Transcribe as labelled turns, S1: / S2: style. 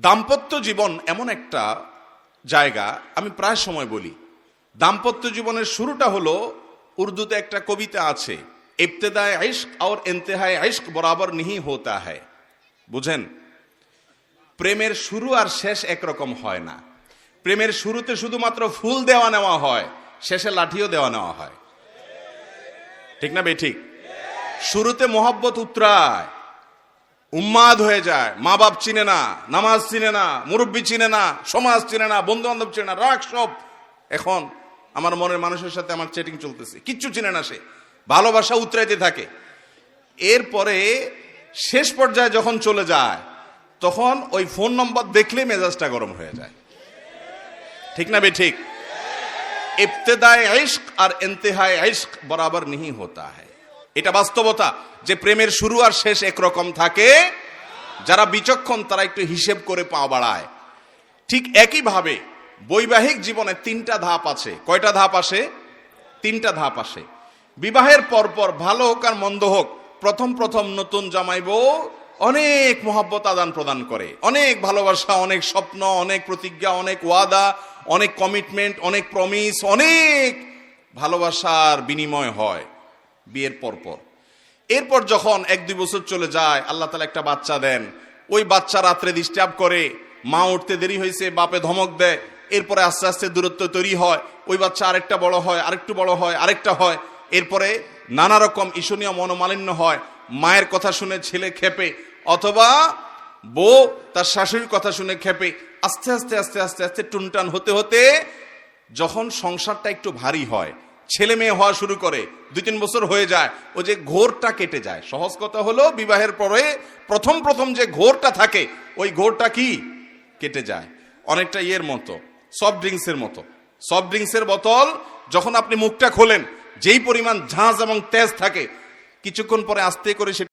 S1: দাম্পত্য জীবন এমন একটা জায়গা, আমি প্রায় সময় বলি। দাম্পত্য জীবনের শুরুটা হলো, উর্দুতে একটা কবিতা আছে, ইবতেদায় আইস্ক আর ইন্তেহায় আইস্ক বরাবর নিহি হোতা হয় বুঝেন? প্রেমের শুরু আর শেষ একরকম হয় না। প্রেমের শুরুতে শুধুমাত্র ফুল দেওয়া নেওয়া হয়, শেষে লাঠিও দেওয়া নেওয়া হয়। ঠিক না বে ঠিক? শুরুতে মোহাব্বত উতরায় উম্মাদ হয়ে যায় মা বাপ চিনে না নামাজ চিনে না মুরব্বী চিনে না সমাজ চিনে না বন্ধু বান্ধব চিনে না রাগ সব এখন আমার মনের মানুষের সাথে আমার চেটিং চলতেছে কিচ্ছু চিনে না সে ভালোবাসা উতরাইতে থাকে এরপরে শেষ পর্যায়ে যখন চলে যায় তখন ওই ফোন নম্বর দেখলে মেজাজটা গরম হয়ে যায় ঠিক না বে ঠিক ইবতেদায় ইশক আর ইন্তেহায় ইশক বরাবর नहीं होता है এটা বাস্তবতা যে প্রেমের শুরু আর শেষ একরকম থাকে। যারা বিচক্ষণ, তারা একটু হিসেব করে পা বাড়ায়। ঠিক একইভাবে বৈবাহিক জীবনে তিনটা ধাপ আছে। কয়টা ধাপ আসে? তিনটা ধাপ আসে। বিবাহের পরপর ভালো হোক আর মন্দ হোক, প্রথম প্রথম নতুন জামাইব অনেক মহাব্বত আদান প্রদান করে। অনেক ভালোবাসা, অনেক স্বপ্ন, অনেক প্রতিজ্ঞা, অনেক ওয়াদা, অনেক কমিটমেন্ট, অনেক প্রমিস, অনেক ভালোবাসার বিনিময় হয়। বিয়ের পরপর এরপর যখন এক দুই বছর চলে যায়, আল্লাহ তালা একটা বাচ্চা দেন। ওই বাচ্চা রাত্রে ডিস্টার্ব করে, মা উঠতে দেরি হয়েছে, বাপে ধমক দেয়, এরপরে আস্তে আস্তে দূরত্ব তৈরি হয়, ওই বাচ্চা আরেকটা বড় হয়, আরেকটু বড় হয়, আরেকটা হয়। এরপরে নানা রকম ঈশনীয় মনোমালিন্য হয়, মায়ের কথা শুনে ছেলে খেপে অথবা বউ তার শাশুড়ির কথা শুনে খেপে আস্তে আস্তে আস্তে আস্তে আস্তে টুনটান হতে হতে যখন সংসারটা একটু ভারী হয় ছেলে মেয়ে হওয়া শুরু করে, দুই তিন বছর হয়ে যায়, ও যে ঘোরটা কেটে যায়। সহজ কথা হলো, বিবাহের পরে প্রথম প্রথম যে ঘোরটা থাকে, ওই ঘোরটা কি? কেটে যায়। অনেকটা ইয়ের মতো সফট ড্রিঙ্কসের মতো। সফট ড্রিঙ্কসের বোতল, যখন আপনি মুখটা খোলেন, যেই পরিমাণ ঝাঁজ এবং তেজ থাকে, কিছুক্ষণ পরে আস্তে করে